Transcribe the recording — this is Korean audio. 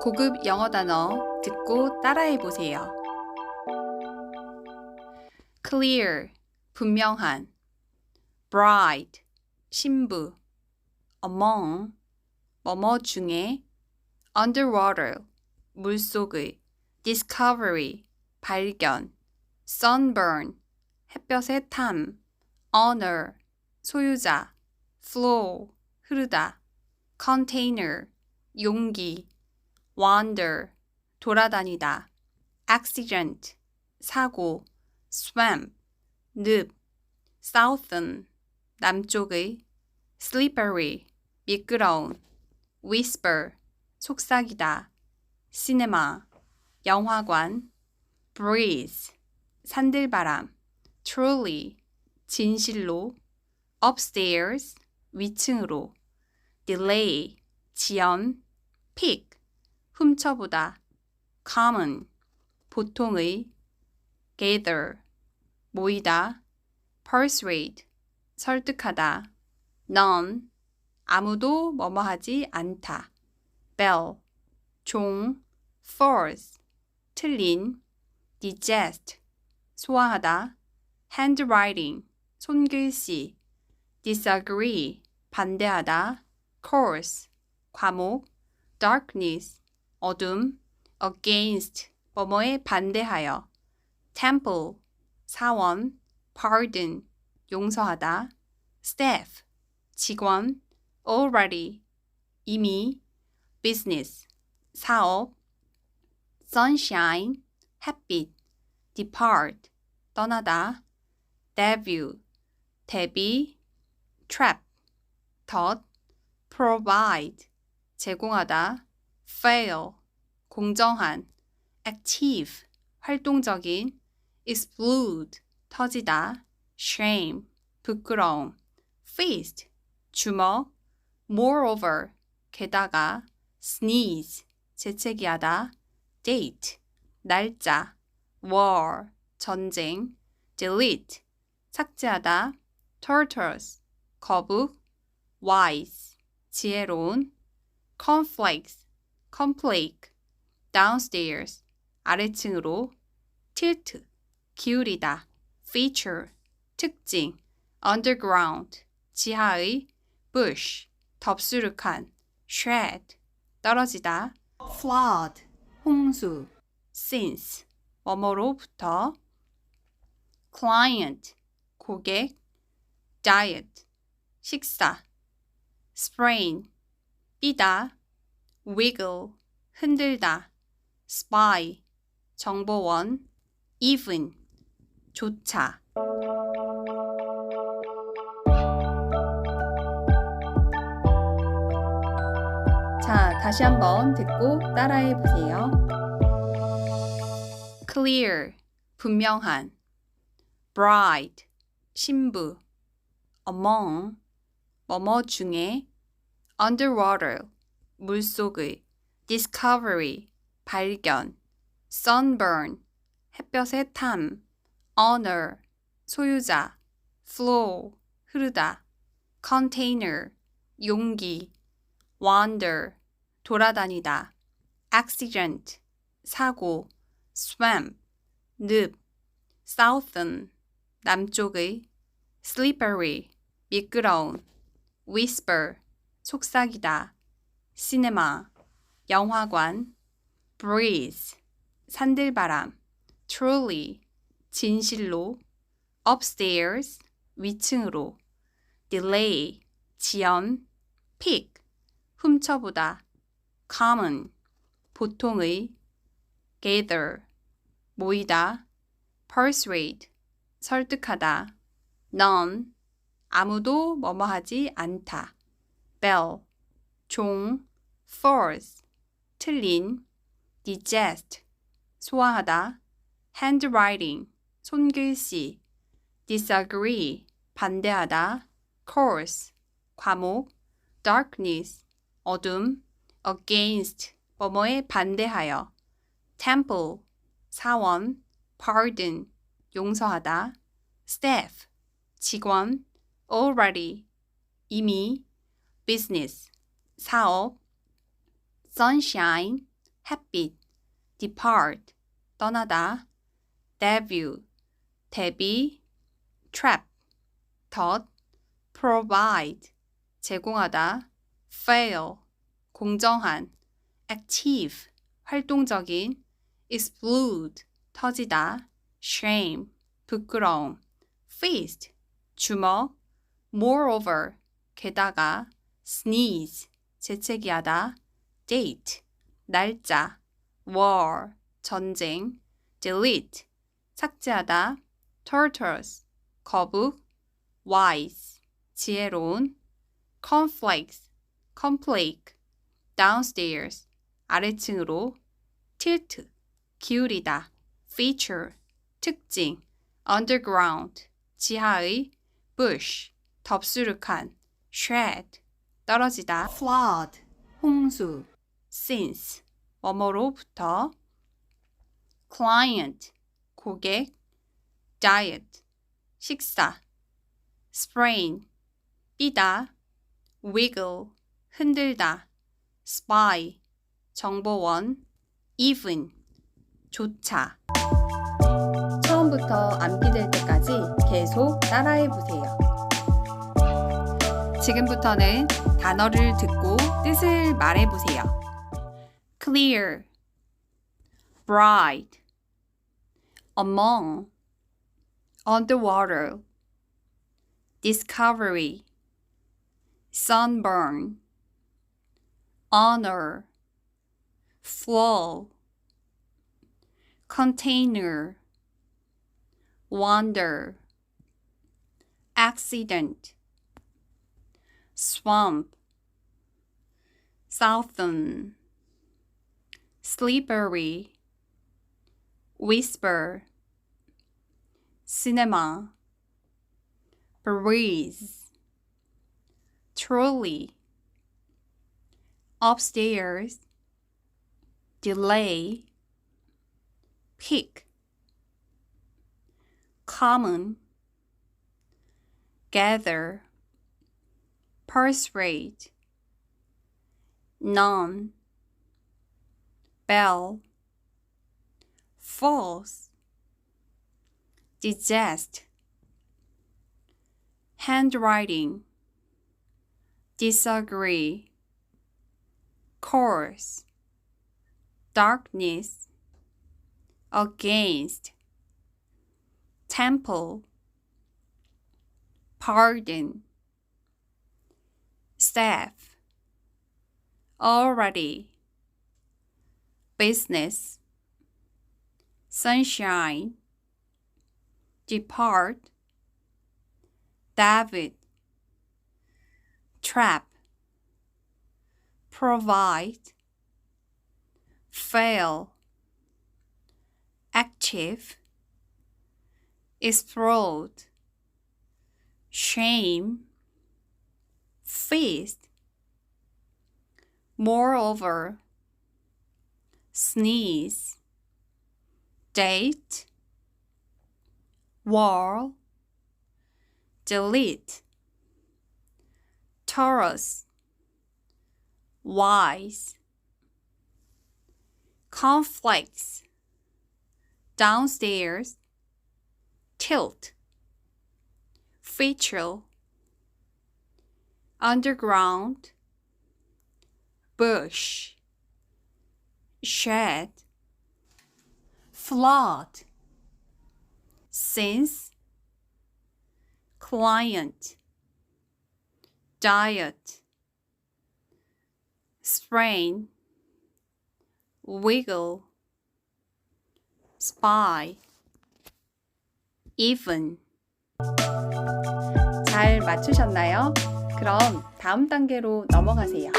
고급 영어 단어 듣고 따라해 보세요. clear 분명한 bride 신부 among 뭐뭐 중에 underwater 물속의 discovery 발견 sunburn 햇볕의 탐 owner 소유자 flow 흐르다 container 용기 wander 돌아다니다 accident 사고 swamp 늪 southern 남쪽의 slippery 미끄러운 whisper 속삭이다 cinema 영화관 breeze 산들바람 truly 진실로 upstairs 위층으로 delay 지연 pick 훔쳐보다 common 보통의 gather 모이다 persuade 설득하다 none 아무도 뭐뭐하지 않다 bell 종 false 틀린 digest 소화하다 handwriting 손글씨 disagree 반대하다 course 과목 darkness 어둠 against 뭐뭐에 반대하여 temple 사원 pardon 용서하다 staff 직원 already 이미 business 사업 sunshine 햇빛 depart 떠나다 debut 데뷔 trap 덫 provide 제공하다 fail 공정한 active 활동적인 explode 터지다 shame 부끄러움 feast 주먹 moreover 게다가 sneeze 재채기하다 date 날짜 war 전쟁 delete 삭제하다 tortoise 거북 wise 지혜로운 cornflake downstairs 아래층으로 tilt 기울이다 feature 특징 underground 지하의 bush 덥수룩한 shred 떨어지다 flood 홍수 since 뭐뭐로부터 client 고객 diet 식사 sprain 삐다 wiggle 흔들다 spy 정보원 even 조차 자, 다시 한번 듣고 따라해 보세요. clear 분명한 bride 신부 among 뭐뭐 중에 underwater 물속의 discovery 발견 sunburn 햇볕의 탐 owner 소유자 flow 흐르다 container 용기 wander 돌아다니다 accident 사고 swamp 늪 southern 남쪽의 slippery 미끄러운 whisper 속삭이다 cinema 영화관 breeze 산들바람 truly 진실로 upstairs 위층으로 delay 지연 pick 훔쳐보다 common 보통의 gather 모이다 persuade 설득하다 none 아무도 뭐뭐하지 않다 bell 종 false 틀린 digest 소화하다 handwriting 손글씨 disagree 반대하다 course 과목 darkness 어둠 against 뭐뭐에 반대하여 temple 사원 pardon 용서하다 staff 직원 already 이미 business 사업 sunshine 햇빛, depart, 떠나다, debut, 데뷔, trap, 덧, provide, 제공하다, fail, 공정한, active, 활동적인, explode, 터지다, shame, 부끄러움, feast, 주먹, moreover, 게다가, sneeze, 재채기하다, date, 날짜, war, 전쟁, delete, 삭제하다, tortoise, 거북, wise, 지혜로운, cornflakes, cornflake, downstairs, 아래층으로, tilt, 기울이다, feature, 특징, underground, 지하의, bush, 덥수룩한, shred, 떨어지다, flood, 홍수, since, 뭐뭐로부터, client, 고객, diet, 식사, sprain, 삐다, wiggle, 흔들다, spy, 정보원, even, 조차. 처음부터 암기될 때까지 계속 따라해 보세요. 지금부터는 단어를 듣고 뜻을 말해 보세요. Clear, bright, among, underwater, discovery, sunburn, honor, flow, container, wonder, accident, swamp, southern, slippery, whisper, cinema, breeze, trolley, upstairs, delay, pick, common, gather, persuade, none, bell, false, digest, handwriting, disagree, course, darkness, against, temple, pardon, staff, already, business, sunshine, depart, David, trap, provide, fail, active, explode, shame, feast, moreover, sneeze, date, wall, delete, Taurus, wise, conflicts, downstairs, tilt, feature, underground, bush, shed, flood, since, client, diet, sprain, wiggle, spy, even. 잘 맞추셨나요? 그럼 다음 단계로 넘어가세요.